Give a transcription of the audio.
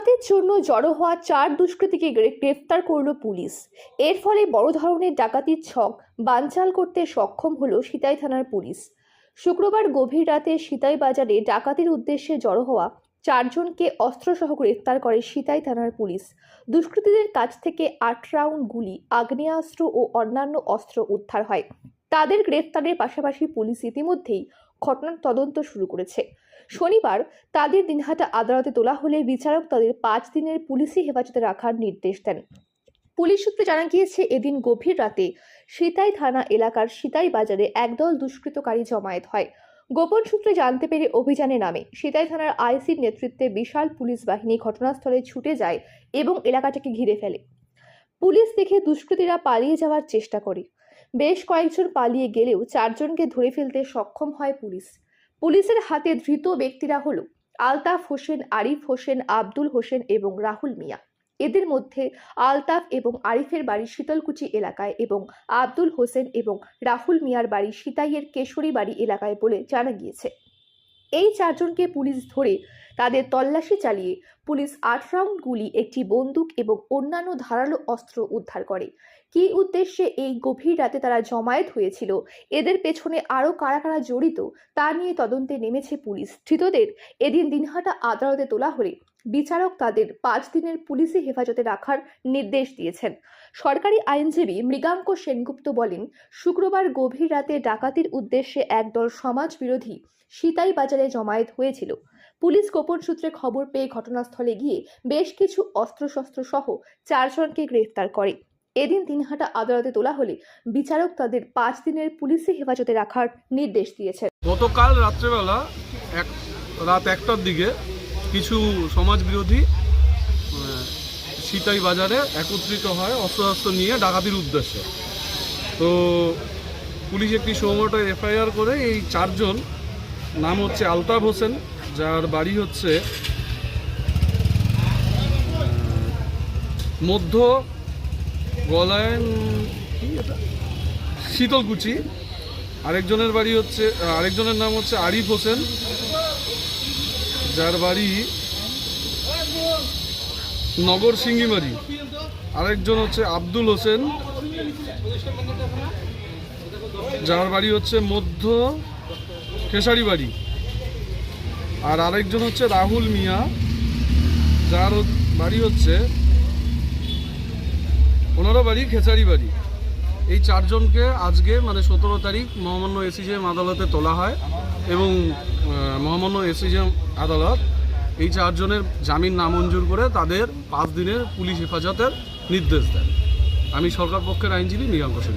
ডাকাতির জন্য জড়ো হওয়া চার দুষ্কৃতীকে গ্রে- গ্রেফতার করল পুলিশ। এর ফলে বড় ধরনের ডাকাতির ছক বানচাল করতে সক্ষম হলো সিতাই থানার পুলিশ। শুক্রবার গভীর রাতে সিতাই বাজারে ডাকাতির উদ্দেশ্যে জড়ো হওয়া চারজনকে অস্ত্রসহ গ্রেফতার করে সিতাই থানার পুলিশ। দুষ্কৃতীদের কাছ থেকে আট রাউন্ড গুলি, আগ্নেয়াস্ত্র ও অন্যান্য অস্ত্র উদ্ধার হয়। তাদের গ্রেফতারের পাশাপাশি পুলিশ ইতিমধ্যেই ঘটনার তদন্ত শুরু করেছে। শনিবার তাদের দিনহাটা আদালতে তোলা হলে বিচারক তাদের পাঁচ দিনের পুলিশি হেফাজতে রাখার নির্দেশ দেন। পুলিশ সূত্রে জানা গিয়েছে, এদিন গভীর রাতে সিতাই থানা এলাকার সিতাই বাজারে একদল দুষ্কৃতকারী জমায়েত হয়। গোপন সূত্রে জানতে পেরে অভিযানে নামে। সিতাই থানার আইসির নেতৃত্বে বিশাল পুলিশ বাহিনী ঘটনাস্থলে ছুটে যায় এবং এলাকাটাকে ঘিরে ফেলে। পুলিশ দেখে দুষ্কৃতীরা পালিয়ে যাওয়ার চেষ্টা করে। বেশ কয়েকজন পালিয়ে গেলেও চারজনকে ধরে ফেলতে সক্ষম হয় পুলিশ। পুলিশের হাতে ধৃত ব্যক্তিরা হলো আলতাফ হোসেন, আরিফ হোসেন, আব্দুল হোসেন এবং রাহুল মিয়া। এদের মধ্যে আলতাফ এবং আরিফের বাড়ি শীতলকুচি এলাকায় এবং আব্দুল হোসেন এবং রাহুল মিয়ার বাড়ি সিতাইয়ের কেশরী বাড়ি এলাকায় বলে জানা গিয়েছে। এই চারজনকে পুলিশ ধরে তাদের তল্লাশি চালিয়ে পুলিশ আট রাউন্ড গুলি, একটি বন্দুক এবং অন্যান্য ধারালো অস্ত্র উদ্ধার করে। কী উদ্দেশ্যে এই গভীর রাতে তারা জমায়েত হয়েছিল? এদের পেছনে আরও কারা কারা জড়িত? তা নিয়ে তদন্তে নেমেছে পুলিশ। ধৃতদের এদিন দিনহাটা আদালতে তোলা হলে বিচারক তাদের পাঁচ দিনের পুলিশি হেফাজতে রাখার নির্দেশ দিয়েছেন। সরকারি আইনজীবী মৃগাঙ্ক সেনগুপ্ত বলেন, শুক্রবার গভীর রাতে ডাকাতির উদ্দেশ্যে একদল সমাজ বিরোধী সিতাই বাজারে জমায়েত হয়েছিল। পুলিশ গোপন সূত্রে খবর পেয়ে ঘটনাস্থলে গিয়ে বেশ কিছু অস্ত্রশস্ত্র সহ চারজনকে গ্রেফতার করে। এদিন দিনহাটা আদালতে তোলা হলে বিচারক তাদের পাঁচ দিনের পুলিশি হেফাজতে রাখার নির্দেশ দিয়েছেন। গতকাল রাত্রেবেলা এক রাত একটার দিকে কিছু সমাজবিরোধী আহ, সিতাই বাজারে একত্রিত হয় অস্ত্র নিয়ে ডাকাতির উদ্দেশ্যে। তো পুলিশ একটি সৌমটো এফআইআর করে এই চারজন নাম হচ্ছে আলতাফ হোসেন যার বাড়ি হচ্ছে মধ্য গলায়ন শীতলকুচি। আরেকজনের বাড়ি হচ্ছে আরেকজনের নাম হচ্ছে আরিফ হোসেন। যার বাড়ি নগর সিঙ্গিমারি। আরেকজন হচ্ছে আব্দুল হোসেন। যার বাড়ি হচ্ছে মধ্য খেসারি বাড়ি আর আরেকজন হচ্ছে রাহুল মিয়া। যার বাড়ি হচ্ছে ওনারও বাড়ি খেচারি বাড়ি। এই চারজনকে আজকে মানে সতেরো তারিখ, মহামান্য এসিজিএম আদালতে তোলা হয় এবং মহামান্য এসিজিএম আদালত এই চারজনের জামিন নামঞ্জুর করে তাদের পাঁচ দিনের পুলিশ হেফাজতের নির্দেশ দেন। আমি সরকার পক্ষের আইনজীবী Mriganka Sen.